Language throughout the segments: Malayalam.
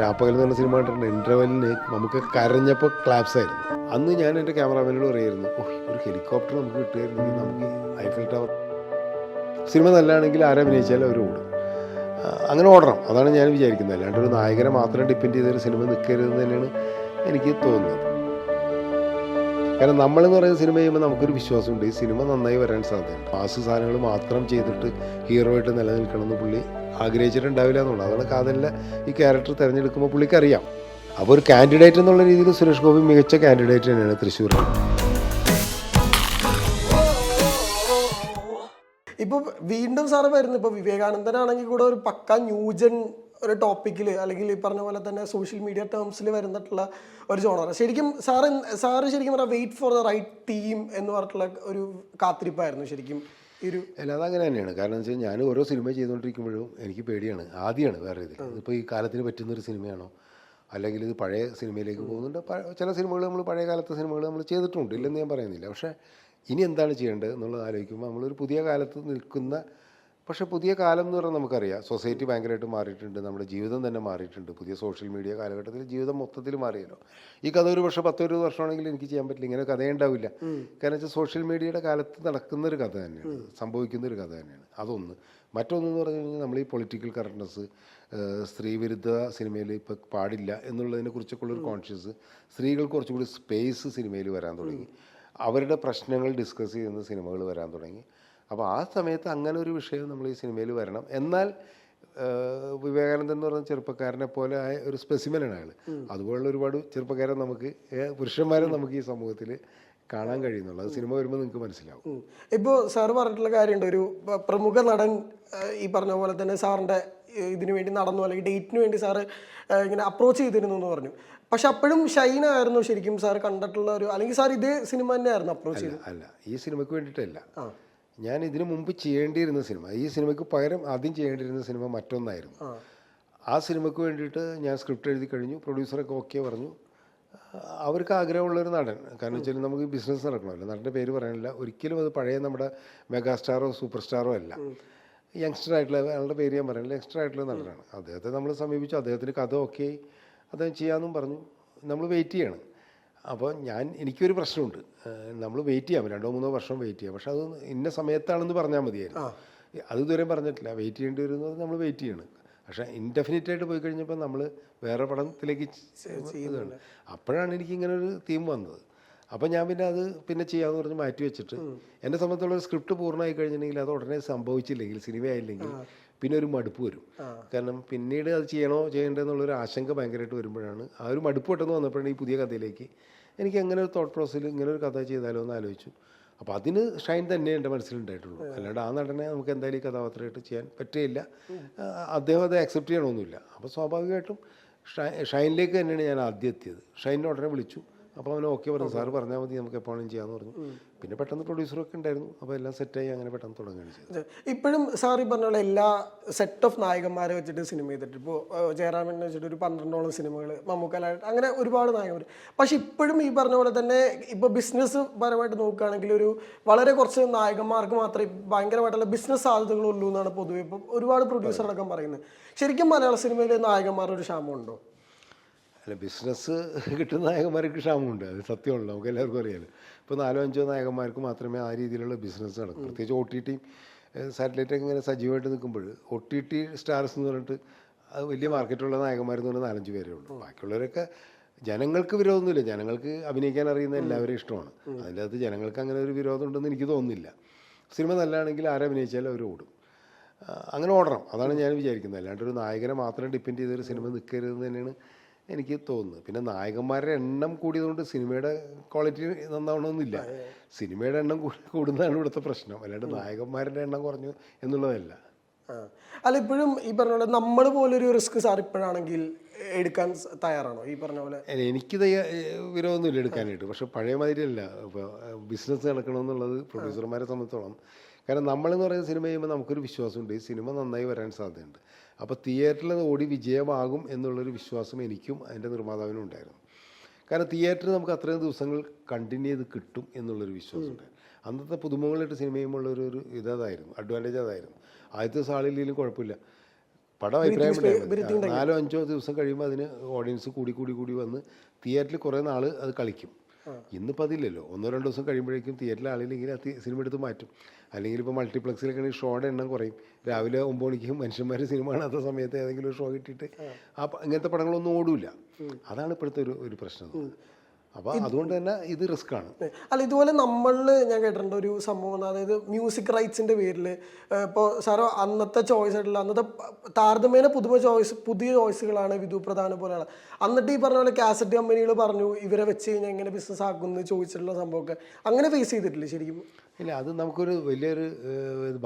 രാപ്പകൽ എന്ന് പറഞ്ഞ സിനിമ കണ്ടിട്ടുണ്ട്. ഇന്റർവെല്ലിന് നമുക്ക് കരഞ്ഞപ്പോൾ ക്ലാപ്സ് ആയിരുന്നു. അന്ന് ഞാൻ എന്റെ ക്യാമറാമാനോട് പറയായിരുന്നു ഓ ഒരു ഹെലികോപ്റ്റർ നമുക്ക് കിട്ടുകയായിരുന്നെങ്കിൽ നമുക്ക് ഐഫിൽ ടവർ സിനിമ നല്ലതാണെങ്കിൽ ആരഭിനയിച്ചാലും അവർ ഓടും. അങ്ങനെ ഓടണം. അതാണ് ഞാൻ വിചാരിക്കുന്നത്. അല്ലാണ്ട് ഒരു നായകനെ മാത്രം ഡിപ്പെൻഡ് ചെയ്തൊരു സിനിമ നിൽക്കരുതെന്ന് തന്നെയാണ് എനിക്ക് തോന്നുന്നത്. കാരണം നമ്മളെന്ന് പറയുന്ന സിനിമ ചെയ്യുമ്പോൾ നമുക്കൊരു വിശ്വാസമുണ്ട്. ഈ സിനിമ നന്നായി വരാൻ സാധ്യതയുണ്ട്. മാസ് സാധനങ്ങൾ മാത്രം ചെയ്തിട്ട് ഹീറോ ആയിട്ട് നിലനിൽക്കണമെന്ന് പുള്ളി ആഗ്രഹിച്ചിട്ടുണ്ടാവില്ല എന്നുള്ളത് അതാണ് കാതലിലെ ഈ ക്യാരക്ടർ തിരഞ്ഞെടുക്കുമ്പോൾ പുള്ളിക്കറിയാം. അപ്പോൾ ഒരു കാൻഡിഡേറ്റ് എന്നുള്ള രീതിയിൽ സുരേഷ് ഗോപി മികച്ച കാൻഡിഡേറ്റ് തന്നെയാണ് തൃശ്ശൂർ ഇപ്പൊ വീണ്ടും സാറ് വരുന്നു. ഇപ്പൊ വിവേകാനന്ദനാണെങ്കിൽ കൂടെ ഒരു പക്ക ന്യൂജൻ ഒരു ടോപ്പിക്കിൽ അല്ലെങ്കിൽ ഈ പറഞ്ഞ പോലെ തന്നെ സോഷ്യൽ മീഡിയ ടേംസിൽ വരുന്നിട്ടുള്ള ഒരു ജോണർ ശരിക്കും സാറ് സാറ് ശരിക്കും പറഞ്ഞാൽ wait for the right team എന്ന് പറഞ്ഞിട്ടുള്ള ഒരു കാത്തിരിപ്പായിരുന്നു ശരിക്കും അല്ലാതെ അതങ്ങനെ തന്നെയാണ്. കാരണം എന്ന് വെച്ചാൽ ഞാൻ ഓരോ സിനിമ ചെയ്തുകൊണ്ടിരിക്കുമ്പോഴും എനിക്ക് പേടിയാണ്. ആദ്യമാണ് വേറെ ഇതിൽ ഇപ്പോൾ ഈ കാലത്തിന് പറ്റുന്ന ഒരു സിനിമയാണോ അല്ലെങ്കിൽ ഇത് പഴയ സിനിമയിലേക്ക് പോകുന്നുണ്ട്. ചില സിനിമകൾ നമ്മൾ പഴയ കാലത്തെ സിനിമകൾ നമ്മൾ ചെയ്തിട്ടുണ്ട് ഇല്ലെന്ന് ഞാൻ പറയുന്നില്ല. പക്ഷേ ഇനി എന്താണ് ചെയ്യേണ്ടത് എന്നുള്ളത് ആലോചിക്കുമ്പോൾ നമ്മളൊരു പുതിയ കാലത്ത് നിൽക്കുന്ന പക്ഷേ പുതിയ കാലം എന്ന് പറഞ്ഞാൽ നമുക്കറിയാം. സൊസൈറ്റി ഭയങ്കരമായിട്ട് മാറിയിട്ടുണ്ട്. നമ്മുടെ ജീവിതം തന്നെ മാറിയിട്ടുണ്ട്. പുതിയ സോഷ്യൽ മീഡിയ കാലഘട്ടത്തിൽ ജീവിതം മൊത്തത്തിൽ മാറിയല്ലോ. ഈ കഥ ഒരു പക്ഷേ പത്തൊരു വർഷമാണെങ്കിൽ എനിക്ക് ചെയ്യാൻ പറ്റില്ല. ഇങ്ങനെ കഥയുണ്ടാവില്ല. കാരണം വെച്ചാൽ സോഷ്യൽ മീഡിയയുടെ കാലത്ത് നടക്കുന്ന ഒരു കഥ തന്നെയാണ്. സംഭവിക്കുന്ന ഒരു കഥ തന്നെയാണ്. അതൊന്ന്. മറ്റൊന്നെന്ന് പറഞ്ഞു കഴിഞ്ഞാൽ നമ്മൾ ഈ പൊളിറ്റിക്കൽ കറക്റ്റ്നസ് സ്ത്രീവിരുദ്ധ സിനിമയിൽ ഇപ്പോൾ പാടില്ല എന്നുള്ളതിനെ കുറിച്ചൊക്കെ ഒരു കോൺഷ്യസ് സ്ത്രീകൾക്ക് കുറച്ചുകൂടി സ്പേസ് സിനിമയിൽ വരാൻ തുടങ്ങി. അവരുടെ പ്രശ്നങ്ങൾ ഡിസ്കസ് ചെയ്യുന്ന സിനിമകൾ വരാൻ തുടങ്ങി. അപ്പോൾ ആ സമയത്ത് അങ്ങനെ ഒരു വിഷയം നമ്മൾ ഈ സിനിമയിൽ വരണം. എന്നാൽ വിവേകാനന്ദൻ എന്ന് പറഞ്ഞ ചെറുപ്പക്കാരനെ പോലെ ആയ ഒരു സ്പെസിമനാണ് അയാൾ അതുപോലുള്ള ഒരുപാട് ചെറുപ്പക്കാരെ നമുക്ക് പുരുഷന്മാരെ നമുക്ക് ഈ സമൂഹത്തിൽ കാണാൻ കഴിയുന്നുള്ളൂ. അത് സിനിമ വരുമ്പോൾ നിങ്ങൾക്ക് മനസ്സിലാവും. ഇപ്പോൾ സാർ പറഞ്ഞിട്ടുള്ള കാര്യമുണ്ട്. ഒരു പ്രമുഖ നടൻ ഈ പറഞ്ഞ പോലെ തന്നെ സാറിന്റെ ഇതിനു വേണ്ടി നടന്നു അല്ലെങ്കിൽ ഡേറ്റിന് വേണ്ടി സാറ് ഇങ്ങനെ അപ്രോച്ച് ചെയ്തിരുന്നു എന്ന് പറഞ്ഞു. പക്ഷെ അപ്പോഴും ഷൈൻ ആയിരുന്നു ശരിക്കും സാർ കണ്ടിട്ടുള്ള ഒരു അല്ലെങ്കിൽ സാർ ഇതേ സിനിമ തന്നെയായിരുന്നു അപ്രോച്ച് ചെയ്തത്? അല്ല. ഈ സിനിമയ്ക്ക് വേണ്ടിയിട്ടല്ല. ഞാൻ ഇതിനു മുമ്പ് ചെയ്യേണ്ടിയിരുന്ന സിനിമ ഈ സിനിമയ്ക്ക് പകരം ആദ്യം ചെയ്യേണ്ടിയിരുന്ന സിനിമ മറ്റൊന്നായിരുന്നു. ആ. സിനിമയ്ക്ക് വേണ്ടിയിട്ട് ഞാൻ സ്ക്രിപ്റ്റ് എഴുതി കഴിഞ്ഞു പ്രൊഡ്യൂസറൊക്കെ ഓക്കെ പറഞ്ഞു. അവർക്ക് ആഗ്രഹമുള്ളൊരു നടൻ കാരണം വെച്ചാൽ നമുക്ക് ബിസിനസ് നടക്കണമല്ലോ നടന്റെ പേര് പറയാനില്ല. ഒരിക്കലും അത് പഴയ നമ്മുടെ മെഗാസ്റ്റാറോ സൂപ്പർ സ്റ്റാറോ അല്ല. യങ്സ്റ്റർ ആയിട്ടുള്ള അയാളുടെ പേര് ഞാൻ പറയുന്നില്ല യങ്സ്റ്റർ ആയിട്ടുള്ള നടനാണ്. അദ്ദേഹത്തെ നമ്മൾ സമീപിച്ചു അദ്ദേഹത്തിന് കഥ ഓക്കെ അദ്ദേഹം ചെയ്യാമെന്നും പറഞ്ഞു. നമ്മൾ വെയിറ്റ് ചെയ്യണം. അപ്പോൾ ഞാൻ എനിക്കൊരു പ്രശ്നമുണ്ട്. നമ്മൾ വെയിറ്റ് ചെയ്യാം. രണ്ടോ മൂന്നോ വർഷം വെയിറ്റ് ചെയ്യാം. പക്ഷെ അത് ഇന്ന സമയത്താണെന്ന് പറഞ്ഞാൽ മതിയായിരുന്നു. അത് ഇതുവരെ പറഞ്ഞിട്ടില്ല. വെയിറ്റ് ചെയ്യേണ്ടി വരുന്നത് നമ്മൾ വെയിറ്റ് ചെയ്യണം. പക്ഷേ ഇൻഡെഫിനിറ്റ് ആയിട്ട് പോയി കഴിഞ്ഞപ്പോൾ നമ്മൾ വേറെ പടത്തിലേക്ക് ചെയ്യുന്നതാണ് അപ്പോഴാണ് എനിക്ക് ഇങ്ങനെ ഒരു തീം വന്നത്. അപ്പോൾ ഞാൻ പിന്നെ അത് പിന്നെ ചെയ്യാമെന്ന് പറഞ്ഞ് മാറ്റി വെച്ചിട്ട്. എന്നെ സംബന്ധിച്ചുള്ള ഒരു സ്ക്രിപ്റ്റ് പൂർണമായി കഴിഞ്ഞിട്ടുണ്ടെങ്കിൽ അത് ഉടനെ സംഭവിച്ചില്ലെങ്കിൽ സിനിമയായില്ലെങ്കിൽ പിന്നെ ഒരു മടുപ്പ് വരും. കാരണം പിന്നീട് അത് ചെയ്യണോ ചെയ്യണ്ടെന്നുള്ളൊരു ആശങ്ക ഭയങ്കരമായിട്ട് വരുമ്പോഴാണ് ആ ഒരു മടുപ്പ് പെട്ടെന്ന് വന്നപ്പോഴാണ് ഈ പുതിയ കഥയിലേക്ക് എനിക്ക് അങ്ങനെ ഒരു തോട്ട് പ്രോസസ്സിൽ ഇങ്ങനെ ഒരു കഥ ചെയ്താലോ എന്ന് ആലോചിച്ചു. അപ്പോൾ അതിന് ഷൈൻ തന്നെ എന്റെ മനസ്സിലുണ്ടായിട്ടുള്ളൂ അല്ലാണ്ട് ആ നടനെ നമുക്ക് എന്തായാലും ഈ കഥാപാത്രമായിട്ട് ചെയ്യാൻ പറ്റുകയില്ല. അദ്ദേഹം അത് അക്സെപ്റ്റ് ചെയ്യണമെന്നില്ല അപ്പോൾ സ്വാഭാവികമായിട്ടും ഷൈ- ഷൈനിലേക്ക് തന്നെയാണ് ഞാൻ ആദ്യം എത്തിയത്. ഷൈനിനെ ഉടനെ വിളിച്ചു. അപ്പോൾ അവൻ ഓക്കെ പറഞ്ഞു. സാർ പറഞ്ഞാൽ മതി നമുക്ക് എപ്പോഴും ചെയ്യാമെന്ന് പറഞ്ഞു. പിന്നെ പെട്ടെന്ന് പ്രൊഡ്യൂസറൊക്കെ ഉണ്ടായിരുന്നു. അപ്പോൾ എല്ലാം സെറ്റായി അങ്ങനെ പെട്ടെന്ന് തുടങ്ങുകയാണ് ചെയ്തത്. ഇപ്പോഴും സാർ ഈ പറഞ്ഞ എല്ലാ സെറ്റ് ഓഫ് നായകന്മാരെ വെച്ചിട്ട് സിനിമ ചെയ്തിട്ട് ഇപ്പോൾ ജയറാമൻ വെച്ചിട്ട് ഒരു പന്ത്രണ്ടോളം സിനിമകൾ മമ്മൂക്കലായിട്ട് അങ്ങനെ ഒരുപാട് നായകന്മാർ പക്ഷെ ഇപ്പോഴും ഈ പറഞ്ഞ പോലെ തന്നെ ഇപ്പോൾ ബിസിനസ് പരമായിട്ട് നോക്കുകയാണെങ്കിൽ ഒരു വളരെ കുറച്ച് നായകന്മാർക്ക് മാത്രമേ ഭയങ്കരമായിട്ടുള്ള ബിസിനസ് സാധ്യതകളുള്ളൂ എന്നാണ് പൊതുവെ ഇപ്പം ഒരുപാട് പ്രൊഡ്യൂസർ അടക്കം പറയുന്നത്. ശരിക്കും മലയാള സിനിമയിലെ നായകന്മാരുടെ ഒരു ക്ഷാമമുണ്ടോ? അല്ല ബിസിനസ് കിട്ടുന്ന നായകന്മാർക്ക് ക്ഷാമമുണ്ട് അത് സത്യമാണല്ലോ നമുക്ക് എല്ലാവർക്കും അറിയാലോ. ഇപ്പോൾ നാലോ അഞ്ചോ നായകന്മാർക്ക് മാത്രമേ ആ രീതിയിലുള്ള ബിസിനസ് നടക്കൂ. പ്രത്യേകിച്ച് ഒ ടി ടി സാറ്റലൈറ്റൊക്കെ ഇങ്ങനെ സജീവമായിട്ട് നിൽക്കുമ്പോൾ ഒ ടി ടി സ്റ്റാർസ് എന്ന് പറഞ്ഞിട്ട് അത് വലിയ മാർക്കറ്റുള്ള നായകന്മാരെന്ന് പറഞ്ഞാൽ നാലഞ്ച് പേരേ ഉള്ളൂ. ബാക്കിയുള്ളവരൊക്കെ ജനങ്ങൾക്ക് വിരോധമൊന്നുമില്ല. ജനങ്ങൾക്ക് അഭിനയിക്കാൻ അറിയുന്ന എല്ലാവരും ഇഷ്ടമാണ്. അതിന്റെ അകത്ത് ജനങ്ങൾക്ക് അങ്ങനെ ഒരു വിരോധം ഉണ്ടെന്ന് എനിക്ക് തോന്നുന്നില്ല. സിനിമ നല്ലതാണെങ്കിൽ ആരഭിനയിച്ചാലും അവർ ഓടും. അങ്ങനെ ഓടണം. അതാണ് ഞാൻ വിചാരിക്കുന്നത്. അല്ലാണ്ട് ഒരു നായകനെ മാത്രം ഡിപ്പെൻഡ് ചെയ്തൊരു സിനിമ നിൽക്കരുത് തന്നെയാണ് എനിക്ക് തോന്നുന്നു. പിന്നെ നായകന്മാരുടെ എണ്ണം കൂടിയതുകൊണ്ട് സിനിമയുടെ ക്വാളിറ്റി നന്നാവണമെന്നില്ല. സിനിമയുടെ എണ്ണം കൂടി- കൂടുന്നതാണ് ഇവിടുത്തെ പ്രശ്നം. അല്ലാണ്ട് നായകന്മാരുടെ എണ്ണം കുറഞ്ഞു എന്നുള്ളതല്ല. അല്ല ഇപ്പോഴും ഈ പറഞ്ഞ പോലെ നമ്മൾ പോലൊരു റിസ്ക് സാർ ഇപ്പോഴാണെങ്കിൽ എടുക്കാൻ തയ്യാറാണോ? ഈ പറഞ്ഞ പോലെ? എനിക്ക് വിരോധമൊന്നുമില്ല എടുക്കാനായിട്ട്. പക്ഷെ പഴയ മാതിരിയല്ല. ഇപ്പോൾ ബിസിനസ് നടക്കണമെന്നുള്ളത് പ്രൊഡ്യൂസർമാരെ സംബന്ധിച്ചോളം. കാരണം നമ്മളെന്ന് പറയുന്ന സിനിമ ചെയ്യുമ്പോൾ നമുക്കൊരു വിശ്വാസമുണ്ട്. ഈ സിനിമ നന്നായി വരാൻ സാധ്യതയുണ്ട്. അപ്പോൾ തിയേറ്ററിൽ ഓടി വിജയമാകും എന്നുള്ളൊരു വിശ്വാസം എനിക്കും അതിന്റെ നിർമ്മാതാവിനും ഉണ്ടായിരുന്നു. കാരണം തിയേറ്ററിൽ നമുക്ക് അത്രയും ദിവസങ്ങൾ കണ്ടിന്യൂ ചെയ്ത് കിട്ടും എന്നുള്ളൊരു വിശ്വാസമുണ്ട് അന്നത്തെ പുതുമുകളായിട്ട് സിനിമ ചെയ്യുമ്പോൾ ഒരു ഇതായിരുന്നു അഡ്വാന്റേജ് അതായിരുന്നു. ആദ്യത്തെ സാളില്ലെങ്കിലും കുഴപ്പമില്ല. പടം അഭിപ്രായം നാലോ അഞ്ചോ ദിവസം കഴിയുമ്പോൾ അതിന് ഓഡിയൻസ് കൂടി കൂടി കൂടി വന്ന് തിയേറ്ററിൽ കുറേ നാൾ അത് കളിക്കും. ഇന്നിപ്പോൾ അതില്ലല്ലോ. ഒന്നോ രണ്ടോ ദിവസം കഴിയുമ്പോഴേക്കും തിയേറ്ററിൽ ആളില്ലെങ്കിൽ സിനിമ എടുത്ത് മാറ്റും. അല്ലെങ്കിൽ ഇപ്പോൾ മൾട്ടിപ്ലക്സിലൊക്കെ ഷോയുടെ എണ്ണം കുറയും. രാവിലെ ഒമ്പത് മണിക്ക് മനുഷ്യന്മാർ സിനിമ കാണാത്ത സമയത്ത് ഏതെങ്കിലും ഒരു ഷോ കിട്ടിയിട്ട് ആ. ഇങ്ങനത്തെ പടങ്ങളൊന്നും ഓടില്ല അതാണ് ഇപ്പോഴത്തെ ഒരു ഒരു പ്രശ്നം. അപ്പോൾ അതുകൊണ്ട് തന്നെ ഇത് റിസ്ക് ആണ്. അല്ല ഇതുപോലെ നമ്മളിൽ ഞാൻ കേട്ടിട്ടുണ്ട് ഒരു സംഭവം അതായത് മ്യൂസിക് റൈറ്റ്സിന്റെ പേരിൽ ഇപ്പോൾ സാറോ അന്നത്തെ ചോയ്സ് ആയിട്ടുള്ള അന്നത്തെ താരതമ്യേന പുതുമ ചോയ്സ് പുതിയ ചോയ്സുകളാണ് വിധു പ്രധാന പോലെയാണ് എന്നിട്ട് ഈ പറഞ്ഞ പോലെ കാസറ്റ് കമ്പനികൾ പറഞ്ഞു ഇവരെ വെച്ച് കഴിഞ്ഞാൽ എങ്ങനെ ബിസിനസ് ആക്കുമെന്ന് ചോദിച്ചിട്ടുള്ള സംഭവമൊക്കെ. അങ്ങനെ ഫേസ് ചെയ്തിട്ടില്ല ശരിക്കും? ഇല്ല അത് നമുക്കൊരു വലിയൊരു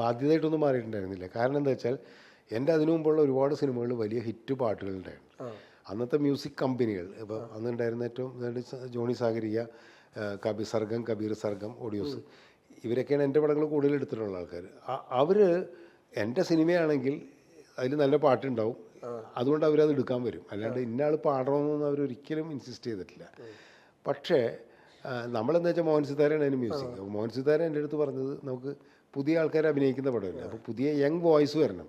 ബാധ്യതയായിട്ടൊന്നും മാറിയിട്ടുണ്ടായിരുന്നില്ല. കാരണം എന്താ വെച്ചാൽ എന്റെ അതിനു മുമ്പുള്ള ഒരുപാട് സിനിമകൾ വലിയ ഹിറ്റ് പാട്ടുകളുണ്ടായിരുന്നു. അന്നത്തെ മ്യൂസിക് കമ്പനികൾ ഇപ്പോൾ അന്നുണ്ടായിരുന്ന ഏറ്റവും ജോണി സാഗരിക കബി സർഗം കബീർ സർഗം ഓഡിയോസ് ഇവരൊക്കെയാണ് എന്റെ പടങ്ങൾ കൂടുതൽ എടുത്തിട്ടുള്ള ആൾക്കാർ അവർ എന്റെ സിനിമയാണെങ്കിൽ അതിൽ നല്ല പാട്ടുണ്ടാവും. അതുകൊണ്ട് അവരത് എടുക്കാൻ വരും. അല്ലാണ്ട് ഇന്ന ആൾ പാടണമെന്നൊന്നും അവരൊരിക്കലും ഇൻസിസ്റ്റ് ചെയ്തിട്ടില്ല. പക്ഷേ നമ്മളെന്ന് നമ്മളെന്താ വെച്ചാൽ മോഹൻ സിതാരയാണ് അതിന് മ്യൂസിക്. അപ്പോൾ മോഹൻ സിതാര എന്റെ അടുത്ത് പറഞ്ഞത് നമുക്ക് പുതിയ ആൾക്കാരെ അഭിനയിക്കുന്ന പടമില്ല? അപ്പോൾ പുതിയ യങ് വോയിസ് വരണം.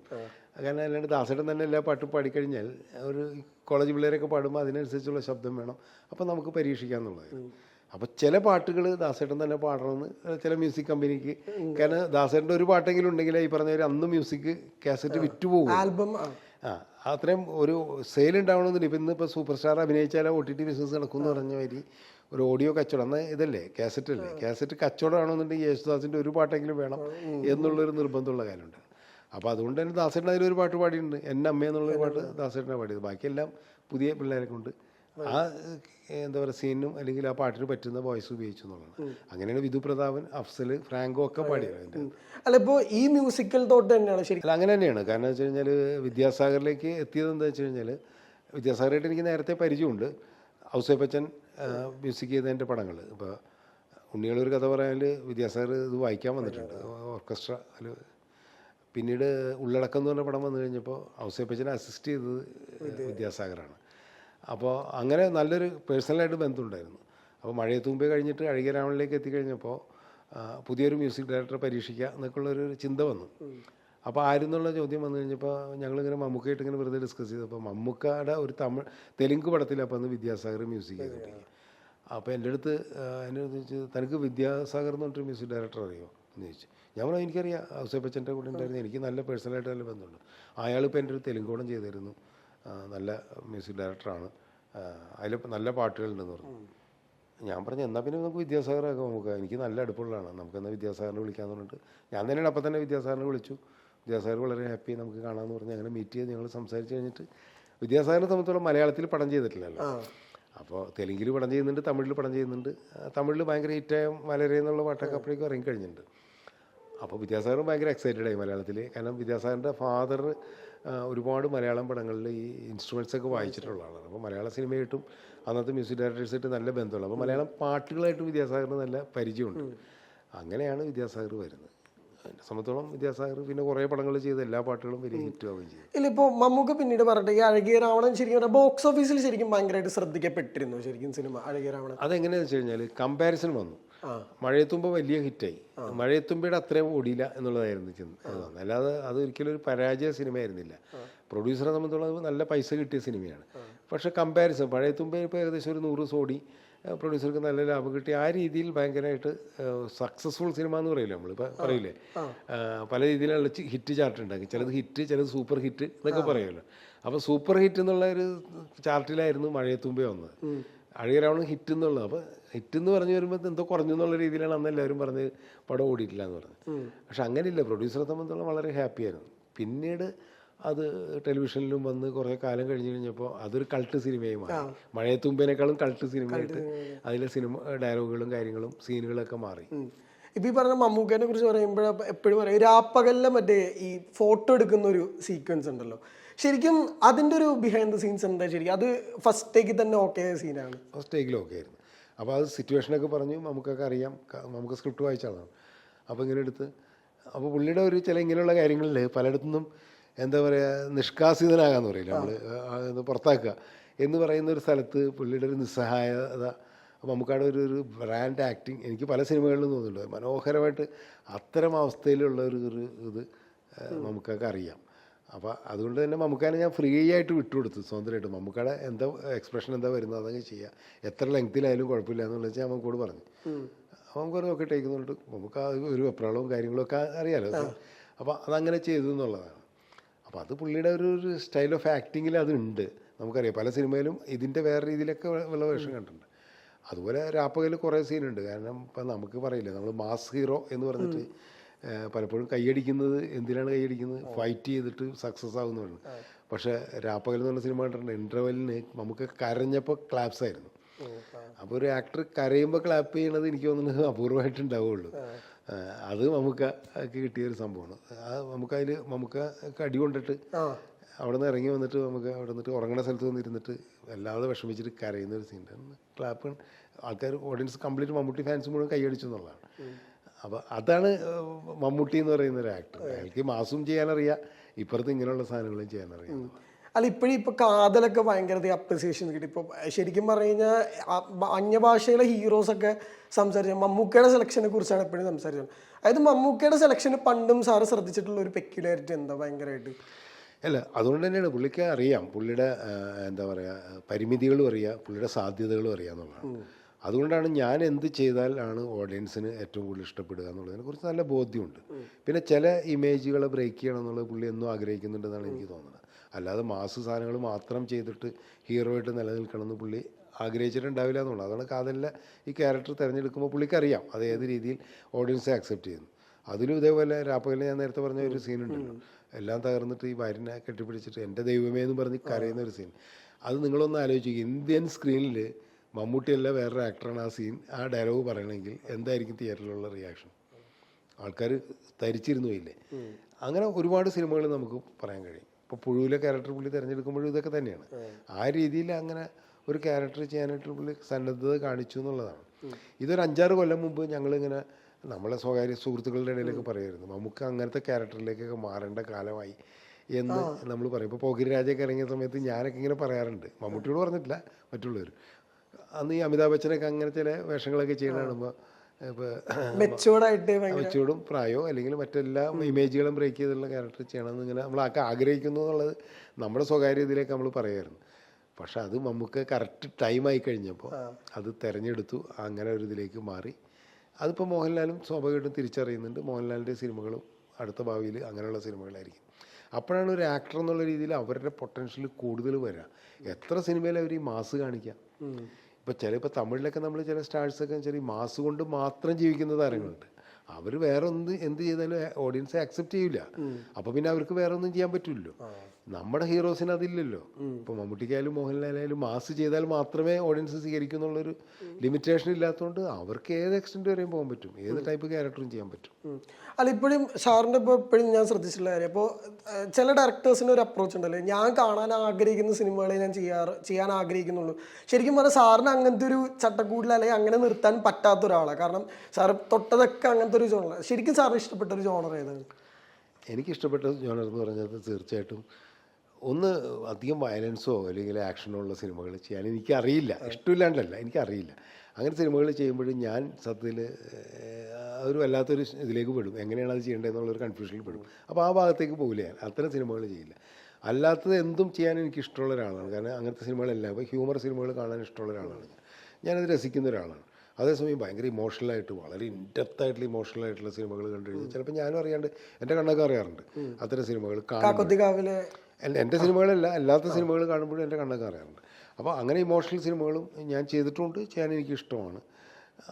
കാരണം അല്ലാണ്ട് ദാസേട്ടൻ തന്നെ എല്ലാ പാട്ടും പാടിക്കഴിഞ്ഞാൽ ഒരു കോളേജ് പിള്ളേരൊക്കെ പാടുമ്പോൾ അതിനനുസരിച്ചുള്ള ശബ്ദം വേണം. അപ്പോൾ നമുക്ക് പരീക്ഷിക്കാമെന്നുള്ളതായിരുന്നു അപ്പോൾ ചില പാട്ടുകൾ ദാസേട്ടൻ തന്നെ പാടണമെന്ന് ചില മ്യൂസിക് കമ്പനിക്ക് കാരണം ദാസേട്ടന്റെ ഒരു പാട്ടെങ്കിലും ഉണ്ടെങ്കിൽ ഈ പറഞ്ഞ ഒരു അന്ന് മ്യൂസിക് കാസറ്റ് വിറ്റുപോകും. ആൽബം ആ. അത്രയും ഒരു സെയിൽ ഉണ്ടാവണമെന്നില്ല ഇപ്പം ഇന്നിപ്പോൾ സൂപ്പർ സ്റ്റാർ അഭിനയിച്ചാൽ ഒ ടി ടി ബിസിനസ് നടക്കും എന്ന് പറഞ്ഞ മാതിരി ഒരു ഓഡിയോ കച്ചവടം. എന്നാൽ ഇതല്ലേ കാസറ്റ് അല്ലേ? കാസറ്റ് കച്ചവടമാണെന്നുണ്ടെങ്കിൽ യേശുദാസിന്റെ ഒരു പാട്ടെങ്കിലും വേണം എന്നുള്ളൊരു നിർബന്ധമുള്ള കാര്യമുണ്ട്. അപ്പോൾ അതുകൊണ്ട് തന്നെ ദാസേട്ടൻ അതിലൊരു പാട്ട് പാടിയിട്ടുണ്ട്. എന്റെ അമ്മ എന്നുള്ളൊരു പാട്ട് ദാസേട്ടനാണ് പാടിയത്. ബാക്കിയെല്ലാം പുതിയ പിള്ളേരെ കൊണ്ട് ആ എന്താ പറയുക സീനും അല്ലെങ്കിൽ ആ പാട്ടിന് പറ്റുന്ന വോയിസ് ഉപയോഗിച്ചു എന്നുള്ളതാണ്. അങ്ങനെയാണ് വിധു പ്രതാപൻ അഫ്സൽ ഫ്രാങ്കോ ഒക്കെ പാടിയത് അതിന്റെ അല്ല ഇപ്പോൾ ഈ മ്യൂസിക്കൽ തോട്ട് തന്നെയാണ് ശരി അല്ല അങ്ങനെ തന്നെയാണ്. കാരണം വെച്ച് കഴിഞ്ഞാൽ വിദ്യാസാഗറിലേക്ക് എത്തിയത് എന്താ വെച്ച് കഴിഞ്ഞാൽ വിദ്യാസാഗറായിട്ട് എനിക്ക് നേരത്തെ പരിചയമുണ്ട്. ഔസേപ്പച്ചൻ മ്യൂസിക് ചെയ്തതിന്റെ പടങ്ങൾ ഇപ്പോൾ ഉണ്ണികളൊരു കഥ പറയാൻ വിദ്യാസാഗർ ഇത് വായിക്കാൻ വന്നിട്ടുണ്ട്. ഓർക്കസ്ട്ര പിന്നീട് ഉള്ളടക്കം എന്ന് പറഞ്ഞ പടം വന്നു കഴിഞ്ഞപ്പോൾ ഔസേപ്പച്ചനെ അസിസ്റ്റ് ചെയ്തത് വിദ്യാസാഗറാണ്. അപ്പോൾ അങ്ങനെ നല്ലൊരു പേഴ്സണലായിട്ട് ബന്ധമുണ്ടായിരുന്നു അപ്പോൾ മഴയത്ത് മുമ്പേ കഴിഞ്ഞിട്ട് അഴകിരാമനിലേക്ക് എത്തിക്കഴിഞ്ഞപ്പോൾ പുതിയൊരു മ്യൂസിക് ഡയറക്ടറെ പരീക്ഷിക്കുക എന്നൊക്കെയുള്ളൊരു ചിന്ത വന്നു. അപ്പോൾ ആരെന്നുള്ള ചോദ്യം വന്നു കഴിഞ്ഞപ്പോൾ ഞങ്ങളിങ്ങനെ മമ്മൂക്കയായിട്ട് ഇങ്ങനെ വെറുതെ ഡിസ്കസ് ചെയ്തപ്പോൾ മമ്മൂക്കയുടെ ഒരു തമിഴ് തെലുങ്ക് പടത്തിൽ അപ്പോൾ അന്ന് വിദ്യാസാഗർ മ്യൂസിക് ചെയ്തിട്ടുണ്ട് അപ്പോൾ എന്റെ അടുത്ത് എന്റെ എന്നെ അടുത്ത് തനിക്ക് വിദ്യാസാഗർ എന്ന് പറഞ്ഞിട്ട് മ്യൂസിക് ഡയറക്ടർ അറിയോ? എന്ന് ചോദിച്ചു ഞാൻ പറഞ്ഞു എനിക്കറിയാം ഔസേപ്പച്ചന്റെ കൂടെ ഉണ്ടായിരുന്നു എനിക്ക് നല്ല പേഴ്സണലായിട്ട് നല്ല ബന്ധമുണ്ട്. അയാളിപ്പോൾ എന്റെ ഒരു തെലുങ്കോടം ചെയ്തിരുന്നു. നല്ല മ്യൂസിക് ഡയറക്ടറാണ് അതിൽ നല്ല പാട്ടുകളുണ്ടെന്ന് പറഞ്ഞു. ഞാൻ പറഞ്ഞു എന്നാൽ പിന്നെ നമുക്ക് വിദ്യാസാഗറൊക്കെ നമുക്ക് എനിക്ക് നല്ല അടുപ്പമുള്ളതാണ് നമുക്ക് എന്നാൽ വിദ്യാസാഗറിനെ വിളിക്കാന്ന് പറഞ്ഞിട്ട്. ഞാൻ തന്നെയാണ് അപ്പം തന്നെ വിദ്യാസാഗറിനെ വിളിച്ചു. വിദ്യാസാഗർ വളരെ ഹാപ്പി നമുക്ക് കാണാമെന്ന് പറഞ്ഞ് അങ്ങനെ മീറ്റ് ചെയ്ത് ഞങ്ങൾ സംസാരിച്ച് കഴിഞ്ഞിട്ട് വിദ്യാസാഗറിനെ സംബന്ധിച്ചോളം മലയാളത്തിൽ പടം ചെയ്തിട്ടില്ലല്ലോ. അപ്പോൾ തെലുങ്കിൽ പടം ചെയ്യുന്നുണ്ട് തമിഴിൽ പടം ചെയ്യുന്നുണ്ട്. തമിഴിൽ ഭയങ്കര ഹിറ്റായ മലരെ എന്നുള്ള പാട്ടൊക്കെ അപ്പോഴേക്കും ഇറങ്ങിക്കഴിഞ്ഞിട്ടുണ്ട്. അപ്പോൾ വിദ്യാസാഗർ ഭയങ്കര എക്സൈറ്റഡ് ആയി മലയാളത്തിൽ. കാരണം വിദ്യാസാഗറിന്റെ ഫാദർ ഒരുപാട് മലയാളം പടങ്ങളിൽ ഈ ഇൻസ്ട്രുമെൻസ് ഒക്കെ വായിച്ചിട്ടുള്ള ആളാണ്. അപ്പോൾ മലയാള സിനിമയായിട്ടും അന്നത്തെ മ്യൂസിക് ഡയറക്ടേഴ്സായിട്ട് നല്ല ബന്ധമുള്ള അപ്പോൾ മലയാളം പാട്ടുകളായിട്ട് വിദ്യാസാഗറിന് നല്ല പരിചയമുണ്ട്. അങ്ങനെയാണ് വിദ്യാസാഗർ വരുന്നത്. എന്നെ സംബന്ധിച്ചോളം വിദ്യാസാഗർ പിന്നെ കുറേ പടങ്ങൾ ചെയ്ത എല്ലാ പാട്ടുകളും വലിയ ഹിറ്റ് ആവുകയും ചെയ്തു. ഇല്ല ഇപ്പോൾ മമ്മൂക്ക പിന്നീട് പറഞ്ഞിട്ട് ഈ അഴകിയ രാവണൻ ശരിക്കും ബോക്സ് ഓഫീസിൽ ശരിക്കും ഭയങ്കരമായിട്ട് ശ്രദ്ധിക്കപ്പെട്ടിരുന്നു ശരിക്കും സിനിമ. അഴകിയ രാവണൻ. അതെങ്ങനെയാണെന്ന് വെച്ച് കഴിഞ്ഞാൽ കമ്പാരിസൺ വന്നു. മഴയത്തുമ്പ വലിയ ഹിറ്റായി. മഴയത്തുമ്പയുടെ അത്രയും ഓടിയില്ല എന്നുള്ളതായിരുന്നു അത് അല്ലാതെ അത് ഒരിക്കലും ഒരു പരാജയ സിനിമയായിരുന്നില്ല. പ്രൊഡ്യൂസറെ സംബന്ധിച്ചുള്ളത് നല്ല പൈസ കിട്ടിയ സിനിമയാണ്. പക്ഷേ കമ്പാരിസൺ മഴയത്തുമ്പ ഇപ്പോൾ ഏകദേശം ഒരു നൂറ് സോടി പ്രൊഡ്യൂസർക്ക് നല്ല ലാഭം കിട്ടി. ആ രീതിയിൽ ഭയങ്കരമായിട്ട് സക്സസ്ഫുൾ സിനിമ എന്ന് പറയില്ലേ നമ്മളിപ്പോൾ പറയില്ലേ? പല രീതിയിലുള്ള ഹിറ്റ് ചാർട്ട് ഉണ്ടാക്കി. ചിലത് ഹിറ്റ് ചിലത് സൂപ്പർ ഹിറ്റ് എന്നൊക്കെ പറയുമല്ലോ. അപ്പോൾ സൂപ്പർ ഹിറ്റ് എന്നുള്ള ഒരു ചാർട്ടിലായിരുന്നു മഴയത്തുമ്പേ വന്നത്. അഴകരാവണം ഹിറ്റ് എന്നുള്ളത്. അപ്പോൾ ഹിറ്റ് എന്ന് പറഞ്ഞു വരുമ്പോൾ എന്തോ കുറഞ്ഞു എന്നുള്ള രീതിയിലാണ് അന്ന് എല്ലാവരും പറഞ്ഞ് പടം ഓടിയിട്ടില്ല എന്ന് പറഞ്ഞു പക്ഷെ അങ്ങനെയില്ല. പ്രൊഡ്യൂസറെ സംബന്ധിച്ചോളം വളരെ ഹാപ്പി ആയിരുന്നു. പിന്നീട് അത് ടെലിവിഷനിലും വന്ന് കുറേ കാലം കഴിഞ്ഞ് കഴിഞ്ഞപ്പോൾ അതൊരു കൾട്ട് സിനിമയായി മാറി. മഴയത്തുമ്പേനേക്കാളും കൾട്ട് സിനിമയായിട്ട് അതിലെ സിനിമ ഡയലോഗുകളും കാര്യങ്ങളും സീനുകളൊക്കെ മാറി. ഇപ്പൊ ഈ പറഞ്ഞ മമ്മൂക്കേനെ കുറിച്ച് പറയുമ്പോൾ എപ്പോഴും പറയും രാപ്പകലിലെ മറ്റേ ഈ ഫോട്ടോ എടുക്കുന്ന ഒരു സീക്വൻസ് ഉണ്ടല്ലോ. ശരിക്കും അതിന്റെ ഒരു ബിഹൈൻഡ് ദ സീൻസ് എന്താ ശരിക്കും? അത് ഫസ്റ്റ് ടേക്കിൽ തന്നെ ഓക്കെ സീനാണ് ഫസ്റ്റ് ടേക്കിൽ ഓക്കെ ആയിരുന്നു. അപ്പോൾ അത് സിറ്റുവേഷനൊക്കെ പറഞ്ഞു നമുക്കൊക്കെ അറിയാം നമുക്ക് സ്ക്രിപ്റ്റ് വായിച്ചാണ് അപ്പോൾ ഇങ്ങനെ എടുത്ത് അപ്പോൾ പുള്ളിയുടെ ഒരു ചില ഇങ്ങനെയുള്ള കാര്യങ്ങളിൽ പലയിടത്തുനിന്നും എന്താ പറയുക നിഷ്കാസിതനാകാന്ന് പറയില്ല നമ്മൾ പുറത്താക്കുക. എന്ന് പറയുന്ന ഒരു സ്ഥലത്ത് പുള്ളിയുടെ ഒരു നിസ്സഹായത മമ്മൂക്കാട് ഒരു ഒരു ബ്രാൻഡ് ആക്ടിങ് എനിക്ക് പല സിനിമകളിലും തോന്നുന്നുണ്ട്. മനോഹരമായിട്ട് അത്തരം അവസ്ഥയിലുള്ള ഒരു ഒരു ഇത് നമുക്കൊക്കെ അറിയാം. അപ്പോൾ അതുകൊണ്ട് തന്നെ മമ്മൂക്കാനെ ഞാൻ ഫ്രീ ആയിട്ട് വിട്ടുകൊടുത്തു. സ്വന്തമായിട്ട് മമ്മൂക്കയുടെ എന്താ എക്സ്പ്രഷൻ എന്താ വരുന്നത് അതങ്ങ് ചെയ്യുക എത്ര ലെങ്ത്തിലായാലും കുഴപ്പമില്ല എന്നുള്ളത് വെച്ചാൽ നമുക്കോട് പറഞ്ഞു. കുറേ ഒക്കെ ടേക്കുന്നുണ്ട് നമുക്ക് ഒരു വെപ്രാളവും കാര്യങ്ങളൊക്കെ അറിയാലോ. അപ്പോൾ അതങ്ങനെ ചെയ്തു എന്നുള്ളതാണ്. അപ്പോൾ അത് പുള്ളിയുടെ ഒരു ഒരു സ്റ്റൈൽ ഓഫ് ആക്ടിങ്ങിൽ അതുണ്ട്. നമുക്കറിയാം പല സിനിമയിലും ഇതിന്റെ വേറെ രീതിയിലൊക്കെ ഉള്ള വേഷം കണ്ടിട്ടുണ്ട്. അതുപോലെ രാപ്പകയിൽ കുറേ സീനുണ്ട് കാരണം ഇപ്പം നമുക്ക് പറയില്ല നമ്മൾ മാസ് ഹീറോ എന്ന് പറഞ്ഞിട്ട് പലപ്പോഴും കൈയടിക്കുന്നത് എന്തിനാണ് കൈയടിക്കുന്നത്? ഫൈറ്റ് ചെയ്തിട്ട് സക്സസ് ആകുന്നതാണ് പക്ഷെ രാപ്പകൽ എന്ന് പറഞ്ഞ സിനിമ കണ്ടിട്ടുണ്ട്. ഇന്റർവെല്ലിന് നമുക്ക് കരഞ്ഞപ്പോൾ ക്ലാപ്സ് ആയിരുന്നു. അപ്പോൾ ഒരു ആക്ടർ കരയുമ്പോൾ ക്ലാപ്പ് ചെയ്യണത് എനിക്ക് തോന്നുന്നത് അപൂർവമായിട്ട് ഉണ്ടാവുള്ളൂ. അത് നമുക്ക് കിട്ടിയൊരു സംഭവമാണ്. നമുക്ക് നമുക്കതിൽ നമുക്ക് കടി കൊണ്ടിട്ട് അവിടെ നിന്ന് ഇറങ്ങി വന്നിട്ട് നമുക്ക് അവിടെ നിന്നിട്ട് ഉറങ്ങണ സ്ഥലത്ത് വന്നിരുന്നിട്ട് വല്ലാതെ വിഷമിച്ചിട്ട് കരയുന്ന ഒരു സീനാണ് ക്ലാപ്പ് ആൾക്കാർ ഓഡിയൻസ് കംപ്ലീറ്റ് മമ്മൂട്ടി ഫാൻസ് മുഴുവൻ കൈയടിച്ചു എന്നുള്ളതാണ്. അപ്പോൾ അതാണ് മമ്മൂട്ടി എന്ന് പറയുന്ന ഒരു ആക്ടർ അയാൾക്ക് മാസും ചെയ്യാനറിയാം ഇപ്പുറത്ത് ഇങ്ങനെയുള്ള സാധനങ്ങളും ചെയ്യാനറിയാം. അല്ല ഇപ്പോഴും ഇപ്പൊ കാതലൊക്കെ ഭയങ്കര അപ്രിസിയേഷൻ കിട്ടി. ഇപ്പൊ ശരിക്കും പറഞ്ഞു കഴിഞ്ഞാൽ അന്യഭാഷയിലെ ഹീറോസ് ഒക്കെ സംസാരിച്ച മമ്മൂക്കയുടെ സെലക്ഷനെ കുറിച്ചാണ് എപ്പോഴും സംസാരിച്ചത്. അതായത് മമ്മൂക്കയുടെ സെലക്ഷന് പണ്ടും സാറ് ശ്രദ്ധിച്ചിട്ടുള്ള ഒരു പെക്യുലാരിറ്റി എന്താ ഭയങ്കരമായിട്ട്? അല്ല അതുകൊണ്ട് തന്നെയാണ് പുള്ളിക്ക് അറിയാം. പുള്ളിയുടെ എന്താ പറയുക പരിമിതികളും അറിയാം പുള്ളിയുടെ സാധ്യതകളും അറിയാം എന്നുള്ളതാണ്. അതുകൊണ്ടാണ് ഞാൻ എന്ത് ചെയ്താൽ ആണ് ഓഡിയൻസിന് ഏറ്റവും കൂടുതൽ ഇഷ്ടപ്പെടുക എന്നുള്ളതിനെ കുറിച്ച് നല്ല ബോധ്യമുണ്ട്. പിന്നെ ചില ഇമേജുകളെ ബ്രേക്ക് ചെയ്യണം എന്നുള്ളത് പുള്ളി എന്നും ആഗ്രഹിക്കുന്നുണ്ടെന്നാണ് എനിക്ക് തോന്നുന്നത്. അല്ലാതെ മാസ് സാധനങ്ങൾ മാത്രം ചെയ്തിട്ട് ഹീറോ ആയിട്ട് നിലനിൽക്കണമെന്ന് പുള്ളി ആഗ്രഹിച്ചിട്ടുണ്ടാവില്ല എന്നുള്ളത് അതാണ് കാതലിലെ ഈ ക്യാരക്ടർ തിരഞ്ഞെടുക്കുമ്പോൾ പുള്ളിക്ക് അറിയാം അത് ഏത് രീതിയിൽ ഓഡിയൻസ് ആക്സെപ്റ്റ് ചെയ്യുന്നു. അതിലും ഇതേപോലെ രാപ്പകലിൽ ഞാൻ നേരത്തെ പറഞ്ഞ ഒരു സീൻ ഉണ്ടല്ലോ. എല്ലാം തകർന്നിട്ട് ഈ ഭാര്യനെ കെട്ടിപ്പിടിച്ചിട്ട് എന്റെ ദൈവമേ എന്ന് പറഞ്ഞ് കരയുന്ന ഒരു സീൻ അത് നിങ്ങളൊന്ന് ആലോചിക്കുക ഇന്ത്യൻ സ്ക്രീനിൽ മമ്മൂട്ടിയല്ല വേറൊരു ആക്ടറാണ് ആ സീൻ ആ ഡയലോഗ് പറയണമെങ്കിൽ എന്തായിരിക്കും തിയേറ്ററിലുള്ള റിയാക്ഷൻ ആൾക്കാർ തരിച്ചിരുന്നു ഇല്ലേ? അങ്ങനെ ഒരുപാട് സിനിമകൾ നമുക്ക് പറയാൻ കഴിയും. ഇപ്പോൾ പുഴുവിലെ ക്യാരക്ടർ പുള്ളി തിരഞ്ഞെടുക്കുമ്പോഴും ഇതൊക്കെ തന്നെയാണ്. ആ രീതിയിൽ അങ്ങനെ ഒരു ക്യാരക്ടർ ചെയ്യാനായിട്ട് പുള്ളി സന്നദ്ധത കാണിച്ചു എന്നുള്ളതാണ്. ഇതൊരു അഞ്ചാറ് കൊല്ലം മുമ്പ് ഞങ്ങളിങ്ങനെ നമ്മളെ സ്വകാര്യ സുഹൃത്തുക്കളുടെ ഇടയിലേക്ക് പറയുമായിരുന്നു നമുക്ക് അങ്ങനത്തെ ക്യാരക്ടറിലേക്കൊക്കെ മാറേണ്ട കാലമായി എന്ന് നമ്മൾ പറയും. ഇപ്പോൾ പോകിരി രാജയൊക്കെ ഇറങ്ങിയ സമയത്ത് ഞാനൊക്കെ ഇങ്ങനെ പറയാറുണ്ട്. മമ്മൂട്ടിയോട് പറഞ്ഞിട്ടില്ല മറ്റുള്ളവർ അന്ന് ഈ അമിതാഭ് ബച്ചനൊക്കെ അങ്ങനെ ചില വേഷങ്ങളൊക്കെ ചെയ്യണ കാണുമ്പോൾ മെച്ചൂർഡും പ്രായവും പ്രായോ അല്ലെങ്കിൽ മറ്റെല്ലാ ഇമേജുകളും ബ്രേക്ക് ചെയ്തുള്ള ക്യാരക്ടർ ചെയ്യണമെന്ന് ഇങ്ങനെ നമ്മൾ ആക്കെ ആഗ്രഹിക്കുന്നു എന്നുള്ളത് നമ്മുടെ സ്വകാര്യ ഇതിലേക്ക് നമ്മൾ പറയായിരുന്നു. പക്ഷെ അത് നമുക്ക് കറക്റ്റ് ടൈമായി കഴിഞ്ഞപ്പോൾ അത് തിരഞ്ഞെടുത്തു. അങ്ങനെ ഒരു ഇതിലേക്ക് മാറി. അതിപ്പോൾ മോഹൻലാലും സ്വാഭാവികമായിട്ടും തിരിച്ചറിയുന്നുണ്ട്. മോഹൻലാലിന്റെ സിനിമകളും അടുത്ത ഭാവിയിൽ അങ്ങനെയുള്ള സിനിമകളായിരിക്കും. അപ്പോഴാണ് ഒരു ആക്ടർ എന്നുള്ള രീതിയിൽ അവരുടെ പൊട്ടൻഷ്യൽ കൂടുതൽ വരിക എത്ര സിനിമയിൽ അവർ ഈ മാസ് കാണിക്കാം? ഇപ്പോൾ ചില ഇപ്പോൾ തമിഴിലൊക്കെ നമ്മൾ ചില സ്റ്റാർസൊക്കെ ചെറിയ മാസ് കൊണ്ട് മാത്രം ജീവിക്കുന്ന താരങ്ങളുണ്ട് അവർ വേറെ ഒന്ന് എന്ത് ചെയ്താലും ഓഡിയൻസ് അക്സെപ്റ്റ് ചെയ്യില്ല അപ്പോൾ പിന്നെ അവർക്ക് വേറെ ഒന്നും ചെയ്യാൻ പറ്റില്ലല്ലോ നമ്മുടെ ഹീറോസിന് അതില്ലല്ലോ. ഇപ്പോൾ മമ്മൂട്ടിക്കായാലും മോഹൻലാലായാലും മാസ് ചെയ്താൽ മാത്രമേ ഓഡിയൻസ് സ്വീകരിക്കുന്നുള്ളൊരു ലിമിറ്റേഷൻ ഇല്ലാത്തതുകൊണ്ട് അവർക്ക് ഏത് എക്സ്റ്റെന്റ് വരെയും പോകാൻ പറ്റും. ഏത് ടൈപ്പ് ക്യാരക്ടറും ചെയ്യാൻ പറ്റും. അല്ല ഇപ്പോഴും സാറിന്റെ ഇപ്പോൾ എപ്പോഴും ഞാൻ ശ്രദ്ധിച്ചിട്ടുള്ള കാര്യം. അപ്പോൾ ചില ഡയറക്ടേഴ്സിന് ഒരു അപ്രോച്ച് ഉണ്ടല്ലോ? ഞാൻ കാണാൻ ആഗ്രഹിക്കുന്ന സിനിമകളെ ഞാൻ ചെയ്യാറ് ചെയ്യാൻ ആഗ്രഹിക്കുന്നുള്ളൂ. ശരിക്കും പറഞ്ഞാൽ സാറിന് അങ്ങനത്തെ ഒരു ചട്ടക്കൂടിൽ അല്ലെങ്കിൽ അങ്ങനെ നിർത്താൻ പറ്റാത്ത ഒരാളാണ് കാരണം സാർ തൊട്ടതൊക്കെ അങ്ങനത്തെ ഒരു ജോണർ ശരിക്കും സാറിന് ഇഷ്ടപ്പെട്ട ഒരു ജോണർ ഏതാണ്? എനിക്കിഷ്ടപ്പെട്ട ജോണർ എന്ന് പറഞ്ഞത് തീർച്ചയായിട്ടും ഒന്ന് അധികം വയലൻസോ അല്ലെങ്കിൽ ആക്ഷനോ ഉള്ള സിനിമകൾ ചെയ്യാൻ എനിക്കറിയില്ല. ഇഷ്ടമില്ലാണ്ടല്ല എനിക്കറിയില്ല. അങ്ങനെ സിനിമകൾ ചെയ്യുമ്പോഴും ഞാൻ സത്യത്തിൽ ഒരു വല്ലാത്തൊരു ഇതിലേക്ക് പെടും. എങ്ങനെയാണ് അത് ചെയ്യേണ്ടത് എന്നുള്ളൊരു കൺഫ്യൂഷനിൽ പെടും. അപ്പോൾ ആ ഭാഗത്തേക്ക് പോകില്ല ഞാൻ. അത്തരം സിനിമകൾ ചെയ്യില്ല. അല്ലാത്തത് എന്തും ചെയ്യാൻ എനിക്ക് ഇഷ്ടമുള്ള ഒരാളാണ്. കാരണം അങ്ങനത്തെ സിനിമകളെല്ലാം ഇപ്പോൾ ഹ്യൂമർ സിനിമകൾ കാണാൻ ഇഷ്ടമുള്ള ഒരാളാണ് ഞാനത് രസിക്കുന്ന ഒരാളാണ്. അതേസമയം ഭയങ്കര ഇമോഷണലായിട്ട് വളരെ ഇൻഡെപ്തായിട്ടുള്ള ഇമോഷണലായിട്ടുള്ള ഇമോഷണൽ ആയിട്ടുള്ള സിനിമകൾ കണ്ടു കഴിഞ്ഞാൽ ചിലപ്പോൾ ഞാനും അറിയാണ്ട് എന്റെ കണ്ണൊക്കെ അറിയാറുണ്ട്. അത്തരം സിനിമകൾ കാണാൻ എന്റെ സിനിമകളല്ല അല്ലാത്ത സിനിമകൾ കാണുമ്പോഴും എന്റെ കണ്ണൊക്കെ അറിയാറുണ്ട് അപ്പോൾ അങ്ങനെ ഇമോഷണൽ സിനിമകളും ഞാൻ ചെയ്തിട്ടുണ്ട് ചെയ്യാൻ എനിക്ക് ഇഷ്ടമാണ്.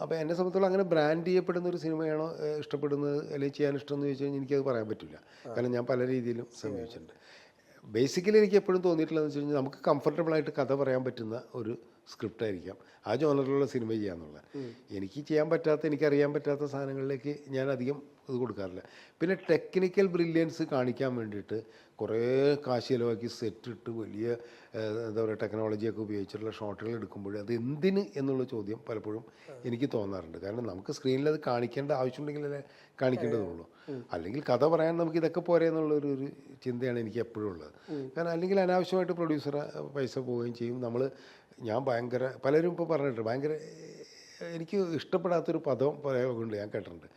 അപ്പോൾ എന്നെ സംബന്ധിച്ചോളം അങ്ങനെ ബ്രാൻഡ് ചെയ്യപ്പെടുന്ന ഒരു സിനിമയാണോ ഇഷ്ടപ്പെടുന്നത് അല്ലെങ്കിൽ ചെയ്യാൻ ഇഷ്ടം എന്ന് ചോദിച്ചു കഴിഞ്ഞാൽ എനിക്കത് പറയാൻ പറ്റില്ല. കാരണം ഞാൻ പല രീതിയിലും സമീപിച്ചിട്ടുണ്ട് ബേസിക്കലി എനിക്ക് എപ്പോഴും തോന്നിയിട്ടുള്ളതെന്ന് വെച്ച് കഴിഞ്ഞാൽ നമുക്ക് കംഫർട്ടബിളായിട്ട് കഥ പറയാൻ പറ്റുന്ന ഒരു സ്ക്രിപ്റ്റ് ആയിരിക്കാം ആ ജോണറിലുള്ള സിനിമ ചെയ്യാന്നുള്ള എനിക്ക് ചെയ്യാൻ പറ്റാത്ത എനിക്കറിയാൻ പറ്റാത്ത സാധനങ്ങളിലേക്ക് ഞാൻ അധികം ഇത് കൊടുക്കാറില്ല. പിന്നെ ടെക്നിക്കൽ ബ്രില്യൻസ് കാണിക്കാൻ വേണ്ടിയിട്ട് കുറേ കാശ് ചിലവാക്കി സെറ്റ് ഇട്ട് വലിയ എന്താ പറയുക ടെക്നോളജിയൊക്കെ ഉപയോഗിച്ചിട്ടുള്ള ഷോട്ടുകൾ എടുക്കുമ്പോൾ അത് എന്തിന് എന്നുള്ള ചോദ്യം പലപ്പോഴും എനിക്ക് തോന്നാറുണ്ട്. കാരണം നമുക്ക് സ്ക്രീനിൽ അത് കാണിക്കേണ്ട ആവശ്യമുണ്ടെങ്കിലല്ലേ കാണിക്കേണ്ടതുള്ളൂ. അല്ലെങ്കിൽ കഥ പറയാൻ നമുക്ക് ഇതൊക്കെ പോരെ എന്നുള്ളൊരു ഒരു ചിന്തയാണ് എനിക്ക് എപ്പോഴും ഉള്ളത്. കാരണം അല്ലെങ്കിൽ അനാവശ്യമായിട്ട് പ്രൊഡ്യൂസർ പൈസ പോവുകയും ചെയ്യും. നമ്മൾ ഞാൻ ഭയങ്കര പലരും ഇപ്പോൾ പറഞ്ഞിട്ടുണ്ട് ഭയങ്കര എനിക്ക് ഇഷ്ടപ്പെടാത്തൊരു പദം പ്രയോഗമുണ്ട് ഞാൻ കേട്ടിട്ടുണ്ട്.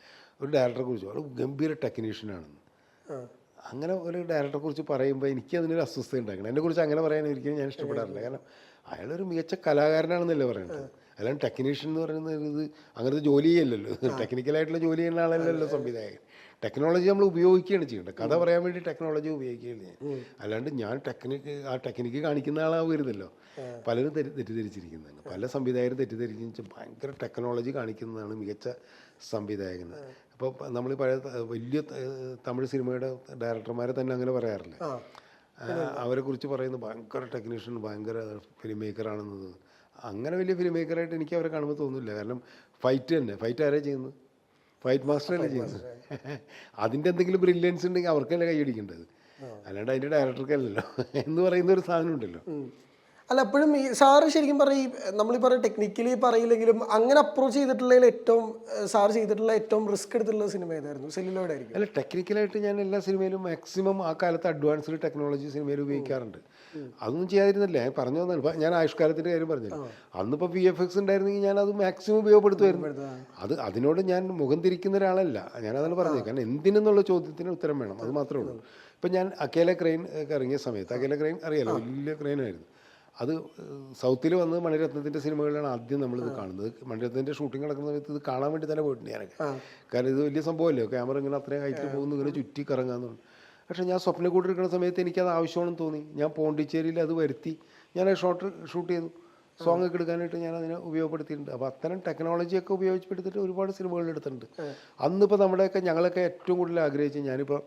ഒരു ഡയറക്ടറെ കുറിച്ച് ഒരു ഗംഭീര ടെക്നീഷ്യനാണെന്ന് അങ്ങനെ ഒരു ഡയറക്ടറെ കുറിച്ച് പറയുമ്പോൾ എനിക്ക് അതിനൊരു അസ്വസ്ഥത ഉണ്ടാക്കണം എന്നെ കുറിച്ച് അങ്ങനെ പറയാൻ ഒരിക്കലും ഞാൻ ഇഷ്ടപ്പെടാറില്ല. കാരണം അയാളൊരു മികച്ച കലാകാരനാണെന്നല്ലേ പറയുന്നത്. അല്ലാണ്ട് ടെക്നീഷ്യൻ എന്ന് പറയുന്നത് ഇത് അങ്ങനത്തെ ജോലിയല്ലല്ലോ ടെക്നിക്കലായിട്ടുള്ള ജോലി ചെയ്യുന്ന ആളല്ലല്ലോ സംവിധായകൻ. ടെക്നോളജി നമ്മൾ ഉപയോഗിക്കുകയാണ് ചെയ്യേണ്ടത്. കഥ പറയാൻ വേണ്ടി ടെക്നോളജി ഉപയോഗിക്കുകയാണ് ചെയ്യുന്നത് അല്ലാണ്ട് ഞാൻ ടെക്നിക്ക് ആ ടെക്നിക്ക് കാണിക്കുന്ന ആളാവരുതല്ലോ. പലരും തെറ്റി തെറ്റിദ്ധരിച്ചിരിക്കുന്നതാണ്. പല സംവിധായകരും തെറ്റിദ്ധരിച്ച് ഭയങ്കര ടെക്നോളജി കാണിക്കുന്നതാണ് മികച്ച സംവിധായകൻ. അപ്പോൾ നമ്മൾ പഴയ വലിയ തമിഴ് സിനിമയുടെ ഡയറക്ടർമാരെ തന്നെ അങ്ങനെ പറയാറില്ല. അവരെ കുറിച്ച് പറയുന്നത് ഭയങ്കര ടെക്നീഷ്യൻ ഭയങ്കര ഫിലിം മേക്കറാണെന്നത് അങ്ങനെ വലിയ ഫിലിം മേക്കറായിട്ട് എനിക്ക് അവരെ കാണുമ്പോൾ തോന്നുന്നില്ല കാരണം ഫൈറ്റ് തന്നെ. ഫൈറ്റ് ആരാ ചെയ്യുന്നത്? ഫൈറ്റ് മാസ്റ്റർ അല്ലേ ചെയ്യുന്നത്? അതിന്റെ എന്തെങ്കിലും ബ്രില്യൻസ് ഉണ്ടെങ്കിൽ അവർക്കല്ലേ കൈയടിക്കേണ്ടത് അല്ലാണ്ട് അതിന്റെ ഡയറക്ടർക്കല്ലല്ലോ എന്ന് പറയുന്ന ഒരു സാധനം ഉണ്ടല്ലോ. അല്ല എപ്പോഴും ഈ സാറ് ശരിക്കും പറഞ്ഞ ഈ നമ്മളീ പറഞ്ഞ ടെക്നിക്കലി പറയില്ലെങ്കിലും അങ്ങനെ അപ്രോച്ച് ചെയ്തിട്ടുള്ളതിൽ ഏറ്റവും സാർ ചെയ്തിട്ടുള്ള ഏറ്റവും റിസ്ക് എടുത്തിട്ടുള്ള സിനിമ ഏതായിരുന്നു? സെല്ലുലോയിഡ് ആയിരിക്കും. അല്ല ടെക്നിക്കലായിട്ട് ഞാൻ എല്ലാ സിനിമയിലും മാക്സിമം ആ കാലത്ത് അഡ്വാൻസ്ഡ് ടെക്നോളജി സിനിമയിൽ ഉപയോഗിക്കാറുണ്ട്. അതൊന്നും ചെയ്യാതിരുന്നില്ല. ഞാൻ പറഞ്ഞു തന്നെ ഞാൻ ആയുഷ്കാലത്തിന്റെ കാര്യം പറഞ്ഞില്ല അന്നിപ്പോൾ വി എഫ് എക്സ് ഉണ്ടായിരുന്നെങ്കിൽ ഞാൻ അത് മാക്സിമം ഉപയോഗപ്പെടുത്തുമായിരുന്നു. അത് അതിനോട് ഞാൻ മുഖം തിരിക്കുന്ന ഒരാളല്ല. ഞാനതാണ് പറഞ്ഞത്. കാരണം എന്തിനെന്നുള്ള ചോദ്യത്തിന് ഉത്തരം വേണം. അത് മാത്രമേ ഉള്ളൂ. ഇപ്പം ഞാൻ അക്കേല ക്രെയിൻ ഇറങ്ങിയ സമയത്ത് അക്കേല ക്രെയിൻ അറിയാലോ? വലിയ ക്രെയിനായിരുന്നു അത് സൗത്തിൽ വന്ന് മണിരത്നത്തിന്റെ സിനിമകളിലാണ് ആദ്യം നമ്മൾ ഇത് കാണുന്നത്. മണിരത്നത്തിന്റെ ഷൂട്ടിംഗ് നടക്കുന്ന സമയത്ത് ഇത് കാണാൻ വേണ്ടി തന്നെ പോയിട്ടുണ്ട് ഞാനൊക്കെ. കാരണം ഇത് വലിയ സംഭവമല്ലേ? ക്യാമറ ഇങ്ങനെ അത്രയും ഹൈറ്റിൽ പോകുന്നു ഇങ്ങനെ ചുറ്റി കറങ്ങാന്ന് പക്ഷെ പക്ഷേ ഞാൻ സ്വപ്നം കൂട്ടിരിക്കുന്ന എടുക്കുന്ന സമയത്ത് എനിക്കത് ആവശ്യമാണെന്ന് തോന്നി. ഞാൻ പോണ്ടിച്ചേരിയിൽ അത് വരുത്തി. ഞാൻ ഷോട്ട് ഷൂട്ട് ചെയ്തു. സോങ് ഒക്കെ എടുക്കാനായിട്ട് ഞാൻ അതിനെ ഉപയോഗപ്പെടുത്തിയിട്ടുണ്ട്. അപ്പോൾ അത്തരം ടെക്നോളജിയൊക്കെ ഉപയോഗിച്ചെടുത്തിട്ട് ഒരുപാട് സിനിമകൾ എടുത്തിട്ടുണ്ട്. അന്നിപ്പോൾ നമ്മുടെയൊക്കെ ഞങ്ങളൊക്കെ ഏറ്റവും കൂടുതൽ ആഗ്രഹിച്ച് ഞാനിപ്പോൾ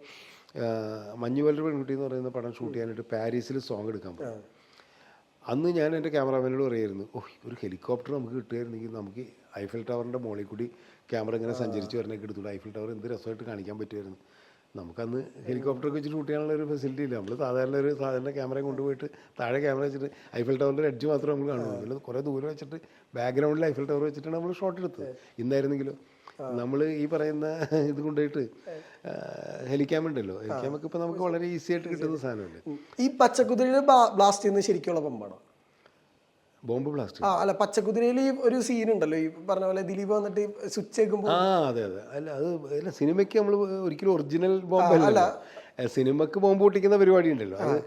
മഞ്ഞുവല്ലർ പെൺകുട്ടി എന്ന് പറയുന്ന പടം ഷൂട്ട് ചെയ്യാനായിട്ട് പാരീസിൽ സോങ് എടുക്കാൻ പോകും അന്ന് ഞാൻ എന്റെ ക്യാമറാമാനോട് പറയായിരുന്നു ഓ ഒരു ഹെലികോപ്റ്റർ നമുക്ക് കിട്ടുമായിരുന്നെങ്കിൽ നമുക്ക് ഐഫിൽ ടവറിന്റെ മുകളിൽ കൂടി ക്യാമറ ഇങ്ങനെ സഞ്ചരിച്ച് വരണേക്ക് എടുത്തുള്ളൂ ഐഫിൽ ടവർ എന്ത് രസമായിട്ട് കാണിക്കാൻ പറ്റുമായിരുന്നു നമുക്കന്ന് ഹെലികോപ്റ്റർ ഒക്കെ വെച്ച് ഷൂട്ട് ചെയ്യാനുള്ള ഒരു ഫെസിലിറ്റി ഇല്ല. നമ്മൾ സാധാരണ ഒരു സാധാരണ ക്യാമറയും കൊണ്ടുപോയിട്ട് താഴെ ക്യാമറ വെച്ചിട്ട് ഐഫിൽ ടവറിന്റെ എഡ്ജ് മാത്രമേ നമ്മൾ കാണുള്ളൂ. കുറേ ദൂരം വെച്ചിട്ട് ബാക്ക്ഗ്രൗണ്ടിൽ ഐഫിൽ ടവർ വെച്ചിട്ടാണ് നമ്മൾ ഷോട്ട് എടുത്തത്. ഇന്നായിരുന്നെങ്കിലും? നമ്മൾ ഈ പറയുന്ന ഇത് കൊണ്ടുപോയിട്ട് ഹെലിക്കാമുണ്ടല്ലോ ഉണ്ടല്ലോ ഇപ്പൊ നമുക്ക് വളരെ ഈസി ആയിട്ട് കിട്ടുന്ന സാധനമല്ലേ? ഈ പച്ചക്കുതിരയിൽ ബ്ലാസ്റ്റ് ചെയ്യുന്നത് ശരിക്കുള്ള പമ്പാണോ? ബോംബ് ബ്ലാസ്റ്റ് ആ അല്ല പച്ചക്കുതിരയിൽ ഈ ഒരു സീൻ ഉണ്ടല്ലോ. ഈ പറഞ്ഞ പോലെ ദിലീപ് വന്നിട്ട് സ്വിച്ച് വെക്കുമ്പോൾ ആ അതെ അതെ. അല്ല അത് അല്ല സിനിമയ്ക്ക് നമ്മൾ ഒരിക്കലും ഒറിജിനൽ ബോംബ് അല്ല. സിനിമക്ക് ബോംബ് പൊട്ടിക്കുന്ന പരിപാടി ഉണ്ടല്ലോ. അത്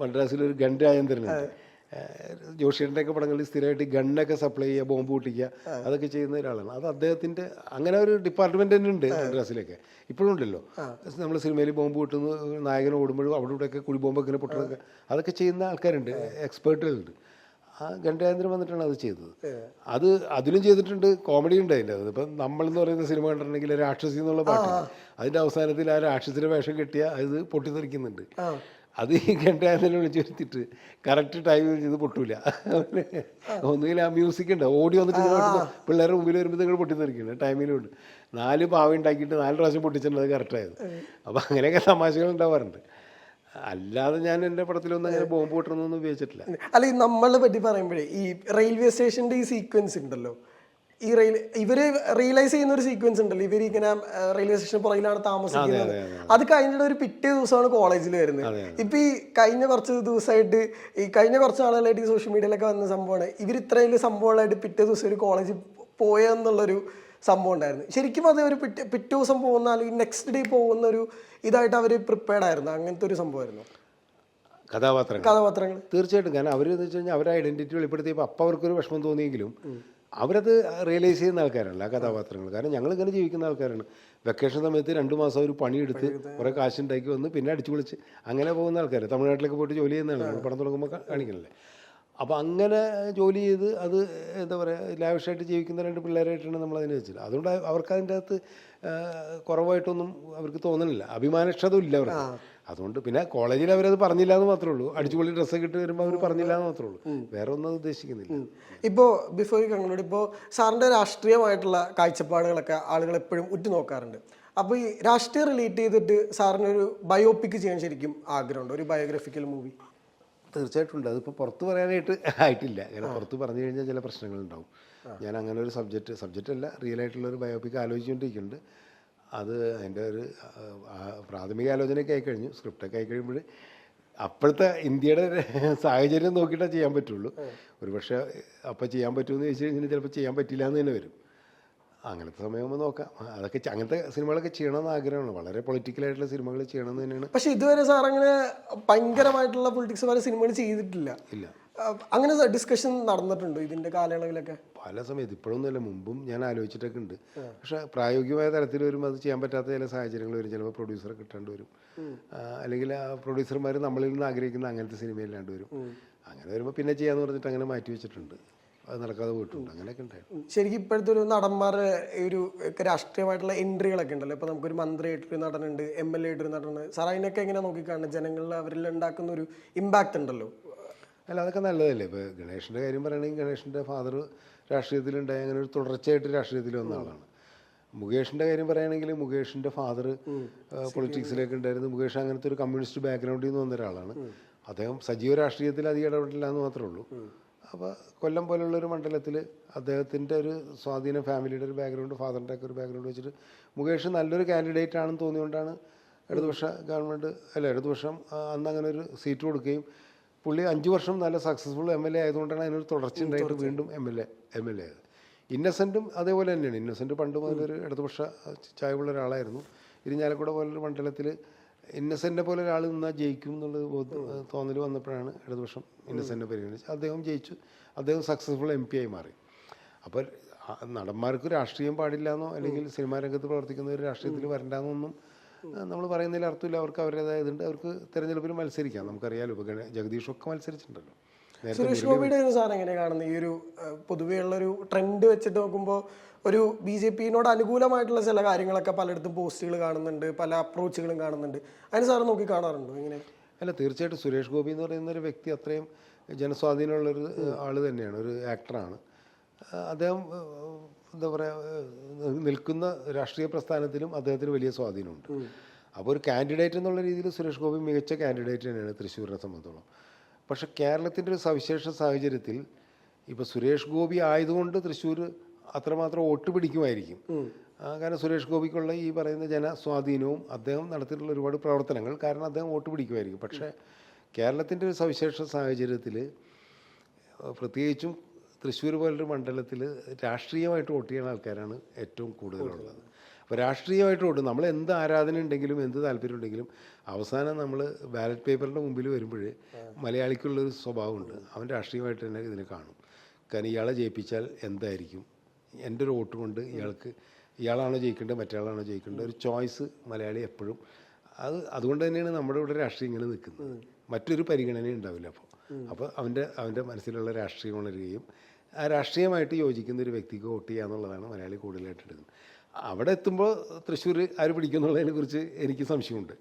മദ്രാസിൽ ഒരു ഗൺ രാജേന്ദ്രനുണ്ട് ജോഷിയുടെ ഒക്കെ പടങ്ങളിൽ സ്ഥിരമായിട്ട് ഗണ്ണൊക്കെ സപ്ലൈ ചെയ്യുക ബോംബ് പൊട്ടിക്കുക അതൊക്കെ ചെയ്യുന്ന ഒരാളാണ്. അത് അദ്ദേഹത്തിന്റെ അങ്ങനെ ഒരു ഡിപ്പാർട്ട്മെന്റ് തന്നെ ഉണ്ട് മദ്രാസിലൊക്കെ. ഇപ്പോഴും ഉണ്ടല്ലോ. നമ്മൾ സിനിമയിൽ ബോംബ് പൊട്ടുന്നു നായകൻ ഓടുമ്പോഴും അവിടെ ഇവിടെയൊക്കെ കുഴിബോംബ് ഇങ്ങനെ പൊട്ടുന്നൊക്കെ അതൊക്കെ ചെയ്യുന്ന ആൾക്കാരുണ്ട് എക്സ്പേർട്ടുകളുണ്ട് ആ ഗണ്ഡായന്ത്രം വന്നിട്ടാണ് അത് ചെയ്തത്. അത് അതിലും ചെയ്തിട്ടുണ്ട് കോമഡി ഉണ്ട് അതിന്റെ അത് ഇപ്പം നമ്മളെന്ന് പറയുന്ന സിനിമ കണ്ടിട്ടുണ്ടെങ്കിൽ രാക്ഷസി എന്നുള്ള പാട്ട് അതിന്റെ അവസാനത്തിൽ ആ രാക്ഷസിന്റെ വേഷം കെട്ടിയ അത് പൊട്ടിത്തെറിക്കുന്നുണ്ട്. അത് ഈ ഗണ്ഡായന്ത്രം വിളിച്ചു വരുത്തിയിട്ട് കറക്റ്റ് ടൈം ഇത് പൊട്ടൂല. ഒന്നുകിൽ ആ മ്യൂസിക് ഉണ്ട്. ഓടി വന്നിട്ട് പിള്ളേരുടെ മുമ്പിൽ വരുമ്പോൾ നിങ്ങൾ പൊട്ടി പൊട്ടിത്തെറിക്കുന്നുണ്ട് ടൈമിലുണ്ട് നാല് പാവ ഉണ്ടാക്കിയിട്ട് നാല് പ്രാവശ്യം പൊട്ടിച്ചിട്ടുണ്ട് അത് കറക്റ്റായത് അപ്പോൾ അങ്ങനെയൊക്കെ തമാശകൾ ഉണ്ടാവാറുണ്ട്. അല്ലാതെ ഞാൻ എന്റെ പടത്തിലൊന്നും അങ്ങനെ ബോംബ് പൊട്ടണമെന്നൊന്നും ഉപയോഗിച്ചിട്ടില്ല. അല്ല നമ്മൾ നമ്മളെ പറ്റി പറയുമ്പോഴേ ഈ റെയിൽവേ സ്റ്റേഷന്റെ ഈ സീക്വൻസ് ഉണ്ടല്ലോ. ഈ റെയിൽ ഇവർ റിയലൈസ് ചെയ്യുന്ന ഒരു സീക്വൻസ് ഉണ്ടല്ലോ. ഇവർ ഇങ്ങനെ റെയിൽവേ സ്റ്റേഷൻ പുറകിലാണ് താമസിക്കുന്നത്. അത് കഴിഞ്ഞിട്ട് ഒരു പിറ്റേ ദിവസമാണ് കോളേജിൽ വരുന്നത്. ഇപ്പൊ ഈ കഴിഞ്ഞ കുറച്ച് ദിവസമായിട്ട് ഈ കഴിഞ്ഞ കുറച്ച് നാളുകളായിട്ട് ഈ സോഷ്യൽ മീഡിയയിലൊക്കെ വന്ന സംഭവമാണ്. ഇവർ ഇത്രയും വലിയ സംഭവങ്ങളായിട്ട് പിറ്റേ ദിവസം ഒരു കോളേജിൽ പോയെന്നുള്ളൊരു സംഭവം ഉണ്ടായിരുന്നു. ശരിക്കും അത് ഒരു പിറ്റേ പിറ്റേ ദിവസം പോകുന്ന അല്ലെങ്കിൽ നെക്സ്റ്റ് ഡേ പോകുന്ന ഒരു ഇതായിട്ട് അവർ പ്രിപ്പയർഡ് ആയിരുന്നു. അങ്ങനത്തെ ഒരു സംഭവമായിരുന്നു. കഥാപാത്രങ്ങൾ. കഥാപാത്രങ്ങൾ. തീർച്ചയായിട്ടും. കാരണം അവർ എന്ന് വെച്ച് കഴിഞ്ഞാൽ അവരുടെ ഐഡന്റിറ്റി വെളിപ്പെടുത്തിയപ്പോൾ അപ്പം അവർക്കൊരു വിഷമം തോന്നിയെങ്കിലും അവരത് റിയലൈസ് ചെയ്യുന്ന ആൾക്കാരല്ല കഥാപാത്രങ്ങൾ. കാരണം ഞങ്ങൾ ഇങ്ങനെ ജീവിക്കുന്ന ആൾക്കാരാണ്. വെക്കേഷൻ സമയത്ത് രണ്ട് മാസം ഒരു പണിയെടുത്ത് കുറേ കാശുണ്ടാക്കി വന്ന് പിന്നെ അടിച്ചു പൊളിച്ച് അങ്ങനെ പോകുന്ന ആൾക്കാർ തമിഴ്നാട്ടിലൊക്കെ പോയിട്ട് ജോലി ചെയ്യുന്ന ആളാണ്. പണം തുടങ്ങുമ്പോൾ കാണിക്കണല്ലേ? അപ്പോൾ അങ്ങനെ ജോലി ചെയ്ത് അത് എന്താ പറയുക ലാവിഷായിട്ട് ജീവിക്കുന്ന രണ്ട് പിള്ളേരായിട്ടാണ് നമ്മൾ അതിനെ വെച്ചത്. അതുകൊണ്ട് അവർക്ക് അതിന്റെ അകത്ത് കുറവായിട്ടൊന്നും അവർക്ക് തോന്നണില്ല. അഭിമാനക്ഷതവും ഇല്ല അവർക്ക് അതുകൊണ്ട് പിന്നെ കോളേജിൽ അവരത് പറഞ്ഞില്ല എന്ന് മാത്രമേ ഉള്ളൂ അടിച്ചുപൊളി ഡ്രസ്സ് ഇട്ട് വരുമ്പോൾ അവർ പറഞ്ഞില്ല എന്ന് മാത്രമേ ഉള്ളൂ വേറെ ഒന്നും അത് ഉദ്ദേശിക്കുന്നില്ല. ഇപ്പോൾ ബിഫോർ കങ്ങളോട് ഇപ്പോൾ സാറിന്റെ രാഷ്ട്രീയമായിട്ടുള്ള കാഴ്ചപ്പാടുകളൊക്കെ ആളുകൾ എപ്പോഴും ഉറ്റുനോക്കാറുണ്ട്. അപ്പോൾ ഈ രാഷ്ട്രീയം റിലേറ്റ് ചെയ്തിട്ട് സാറിന് ഒരു ബയോപിക് ചെയ്യാൻ ശരിക്കും ആഗ്രഹമുണ്ട്? ഒരു ബയോഗ്രഫിക്കൽ മൂവി? തീർച്ചയായിട്ടും ഉണ്ട് അതിപ്പോൾ പുറത്ത് പറയാനായിട്ട് ആയിട്ടില്ല. കാരണം പുറത്ത് പറഞ്ഞു കഴിഞ്ഞാൽ ചില പ്രശ്നങ്ങളുണ്ടാവും. ഞാൻ അങ്ങനെ ഒരു സബ്ജക്റ്റ് സബ്ജക്റ്റ് അല്ല റിയൽ ആയിട്ടുള്ള ഒരു ബയോപിക് ആലോചിച്ചുകൊണ്ടിരിക്കുന്നുണ്ട്. അത് അതിന്റെ ഒരു പ്രാഥമിക ആലോചനയൊക്കെ ആയിക്കഴിഞ്ഞു. സ്ക്രിപ്റ്റൊക്കെ ആയിക്കഴിയുമ്പോൾ അപ്പോഴത്തെ ഇന്ത്യയുടെ സാഹചര്യം നോക്കിയിട്ടേ ചെയ്യാൻ പറ്റുള്ളൂ. ഒരുപക്ഷെ അപ്പം ചെയ്യാൻ പറ്റുമെന്ന് ചോദിച്ചു കഴിഞ്ഞാൽ ചിലപ്പോൾ ചെയ്യാൻ പറ്റില്ല എന്ന് തന്നെ വരും. അങ്ങനത്തെ സമയമാകുമ്പോൾ നോക്കാം. അതൊക്കെ അങ്ങനത്തെ സിനിമകളൊക്കെ ചെയ്യണമെന്ന് ആഗ്രഹമാണ്. വളരെ പൊളിറ്റിക്കലായിട്ടുള്ള സിനിമകൾ ചെയ്യണമെന്ന് തന്നെയാണ്. പക്ഷെ ഇതുവരെ സാർ അങ്ങനെ ഭയങ്കരമായിട്ടുള്ള പൊളിറ്റിക്സ് വരെ സിനിമകൾ ചെയ്തിട്ടില്ല. ഇല്ല. അങ്ങനെ ഡിസ്കഷൻ നടന്നിട്ടുണ്ടോ ഇതിന്റെ കാലയളവിലൊക്കെ? പല സമയത്ത് ഇപ്പോഴൊന്നുമല്ല മുമ്പും ഞാൻ ആലോചിച്ചിട്ടൊക്കെ ഉണ്ട്. പക്ഷെ പ്രായോഗികമായ തലത്തിൽ വരുമ്പോൾ അത് ചെയ്യാൻ പറ്റാത്ത ചില സാഹചര്യങ്ങൾ വരും. ചിലപ്പോൾ പ്രൊഡ്യൂസറെ കിട്ടേണ്ടി വരും. അല്ലെങ്കിൽ ആ പ്രൊഡ്യൂസർമാർ നമ്മളിൽ നിന്ന് ആഗ്രഹിക്കുന്ന അങ്ങനത്തെ സിനിമയില്ലാണ്ട് വരും. അങ്ങനെ വരുമ്പോൾ പിന്നെ ചെയ്യാന്ന് പറഞ്ഞിട്ട് അങ്ങനെ മാറ്റി വെച്ചിട്ടുണ്ട്. അത് നടക്കാതെ പോയിട്ടുണ്ട്. അങ്ങനെയൊക്കെ ഉണ്ടായിരുന്നു. ശരിക്കും ഇപ്പോഴത്തെ ഒരു നടന്മാരുടെ ഒരു രാഷ്ട്രീയമായിട്ടുള്ള എൻട്രികളൊക്കെ ഉണ്ടല്ലോ. ഇപ്പൊ നമുക്കൊരു മന്ത്രിയായിട്ടൊരു നടനുണ്ട് എം എൽ എ ആയിട്ടൊരു നടനുണ്ട്. സാർ അതിനൊക്കെ എങ്ങനെ നോക്കിക്കാണുന്നത് ജനങ്ങളിൽ അവരിൽ ഉണ്ടാക്കുന്ന ഒരു ഇമ്പാക്റ്റ് ഉണ്ടല്ലോ. അല്ല അതൊക്കെ നല്ലതല്ലേ? ഇപ്പോൾ ഗണേഷിന്റെ കാര്യം പറയുകയാണെങ്കിൽ ഗണേഷിന്റെ ഫാദർ രാഷ്ട്രീയത്തിലുണ്ടായ അങ്ങനെ ഒരു തുടർച്ചയായിട്ട് രാഷ്ട്രീയത്തിൽ വന്ന ആളാണ്. മുകേഷിന്റെ കാര്യം പറയുകയാണെങ്കിൽ മുകേഷിന്റെ ഫാദർ പൊളിറ്റിക്സിലേക്ക് ഉണ്ടായിരുന്നു മുകേഷ് അങ്ങനത്തെ ഒരു കമ്മ്യൂണിസ്റ്റ് ബാക്ക്ഗ്രൗണ്ടിൽ നിന്ന് വന്ന ഒരാളാണ്. അദ്ദേഹം സജീവ രാഷ്ട്രീയത്തിൽ അധികം ഇടപെട്ടില്ല എന്ന് മാത്രമേ ഉള്ളൂ. അപ്പോൾ കൊല്ലം പോലുള്ള ഒരു മണ്ഡലത്തിൽ അദ്ദേഹത്തിന്റെ ഒരു സ്വാധീന ഫാമിലിയുടെ ഒരു ബാക്ക്ഗ്രൗണ്ട് ഫാദറിന്റെ ഒക്കെ ഒരു ബാക്ക്ഗ്രൗണ്ട് വെച്ചിട്ട് മുകേഷ് നല്ലൊരു കാൻഡിഡേറ്റ് ആണെന്ന് തോന്നിയുകൊണ്ടാണ് ഇടതുപക്ഷ ഗവൺമെന്റ് അല്ല ഇടതുപക്ഷം അന്ന് അങ്ങനെ ഒരു സീറ്റ് കൊടുക്കുകയും പുള്ളി അഞ്ച് വർഷം നല്ല സക്സസ്ഫുൾ എം എൽ എ ആയതുകൊണ്ടാണ് അതിനൊരു തുടർച്ചയുണ്ടായിട്ട് വീണ്ടും M L A M L A ആയത്. ഇന്നസെന്റും അതേപോലെ തന്നെയാണ്. ഇന്നസെന്റ് പണ്ട് മുതലൊരു ഇടതുപക്ഷ ചായവുള്ള ഒരാളായിരുന്നു. ഇരിഞ്ഞാലക്കുട പോലൊരു മണ്ഡലത്തിൽ ഇന്നസെന്റെ പോലെ ഒരാൾ നിന്നാൽ ജയിക്കും എന്നുള്ളത് തോന്നൽ വന്നപ്പോഴാണ് ഇടതുപക്ഷം ഇന്നസെന്റിനെ പരിഗണിച്ച് അദ്ദേഹം ജയിച്ചു. അദ്ദേഹം സക്സസ്ഫുൾ എം പി ആയി മാറി. അപ്പോൾ നടന്മാർക്ക് രാഷ്ട്രീയം പാടില്ല എന്നോ അല്ലെങ്കിൽ സിനിമാ രംഗത്ത് പ്രവർത്തിക്കുന്നവർ രാഷ്ട്രീയത്തിൽ വരണ്ടെന്നൊന്നും നമ്മൾ പറയുന്നതിൽ അർത്ഥമില്ല. അവർക്ക് അവരുടേതായ ഇതുണ്ട്. അവർക്ക് തെരഞ്ഞെടുപ്പിൽ മത്സരിക്കാം. നമുക്കറിയാലോ. ഇപ്പോൾ ജഗദീഷൊക്കെ മത്സരിച്ചിട്ടുണ്ടല്ലോ. സുരേഷ് ഗോപിയുടെ സാർ എങ്ങനെ കാണുന്നത്? ഈ ഒരു പൊതുവേ ഒരു ട്രെൻഡ് വെച്ചിട്ട് നോക്കുമ്പോൾ ഒരു ബി ജെ പിന്നോട് അനുകൂലമായിട്ടുള്ള ചില കാര്യങ്ങളൊക്കെ പലയിടത്തും പോസ്റ്റുകൾ കാണുന്നുണ്ട്. പല അപ്രോച്ചുകളും കാണുന്നുണ്ട്. അതിന് സാർ നോക്കി കാണാറുണ്ടോ ഇങ്ങനെ? അല്ല തീർച്ചയായിട്ടും സുരേഷ് ഗോപി എന്ന് പറയുന്ന ഒരു വ്യക്തി അത്രയും ജനസ്വാധീനമുള്ളൊരു ആൾ തന്നെയാണ്. ഒരു ആക്ടറാണ് അദ്ദേഹം എന്താ പറയുക നിൽക്കുന്ന രാഷ്ട്രീയ പ്രസ്ഥാനത്തിലും അദ്ദേഹത്തിന് വലിയ സ്വാധീനമുണ്ട്. അപ്പോൾ ഒരു കാൻഡിഡേറ്റ് എന്നുള്ള രീതിയിൽ സുരേഷ് ഗോപി മികച്ച കാൻഡിഡേറ്റ് തന്നെയാണ് തൃശ്ശൂരിനെ സംബന്ധിച്ചോളം. പക്ഷെ കേരളത്തിന്റെ ഒരു സവിശേഷ സാഹചര്യത്തിൽ ഇപ്പോൾ സുരേഷ് ഗോപി ആയതുകൊണ്ട് തൃശ്ശൂർ അത്രമാത്രം വോട്ട് പിടിക്കുമായിരിക്കും. കാരണം സുരേഷ് ഗോപിക്കുള്ള ഈ പറയുന്ന ജനസ്വാധീനവും അദ്ദേഹം നടത്തിയിട്ടുള്ള ഒരുപാട് പ്രവർത്തനങ്ങൾ കാരണം അദ്ദേഹം വോട്ട് പിടിക്കുമായിരിക്കും. പക്ഷേ കേരളത്തിന്റെ ഒരു സവിശേഷ സാഹചര്യത്തിൽ പ്രത്യേകിച്ചും തൃശ്ശൂർ പോലൊരു മണ്ഡലത്തിൽ രാഷ്ട്രീയമായിട്ട് വോട്ട് ചെയ്യുന്ന ആൾക്കാരാണ് ഏറ്റവും കൂടുതലുള്ളത്. അപ്പോൾ രാഷ്ട്രീയമായിട്ട് വോട്ട് നമ്മൾ എന്ത് ആരാധന ഉണ്ടെങ്കിലും എന്ത് താല്പര്യം ഉണ്ടെങ്കിലും അവസാനം നമ്മൾ ബാലറ്റ് പേപ്പറിന്റെ മുമ്പിൽ വരുമ്പോൾ മലയാളിക്കുള്ളൊരു സ്വഭാവമുണ്ട്. അവൻ രാഷ്ട്രീയമായിട്ട് തന്നെ ഇതിനെ കാണും. കാരണം ഇയാളെ ജയിപ്പിച്ചാൽ എന്തായിരിക്കും? എന്റെ ഒരു വോട്ട് കൊണ്ട് ഇയാൾക്ക് ഇയാളാണോ ജയിക്കേണ്ടത് മറ്റേയാളാണോ ജയിക്കേണ്ടത്? ഒരു ചോയ്സ് മലയാളി എപ്പോഴും. അത് അതുകൊണ്ട് തന്നെയാണ് നമ്മുടെ ഇവിടെ രാഷ്ട്രീയം ഇങ്ങനെ നിൽക്കുന്നത്. മറ്റൊരു പരിഗണന ഉണ്ടാവില്ല അപ്പോൾ. അപ്പോൾ അവന്റെ അവന്റെ മനസ്സിലുള്ള രാഷ്ട്രീയം ഉണരുകയും രാഷ്ട്രീയമായിട്ട് യോജിക്കുന്ന ഒരു വ്യക്തിക്ക് വോട്ട് ചെയ്യുക എന്നുള്ളതാണ് മലയാളി കൂടുതലായിട്ട് എടുക്കുന്നത്. അവിടെ എത്തുമ്പോൾ തൃശ്ശൂർ ആര് പിടിക്കും എന്നുള്ളതിനെ എനിക്ക് സംശയമുണ്ട്.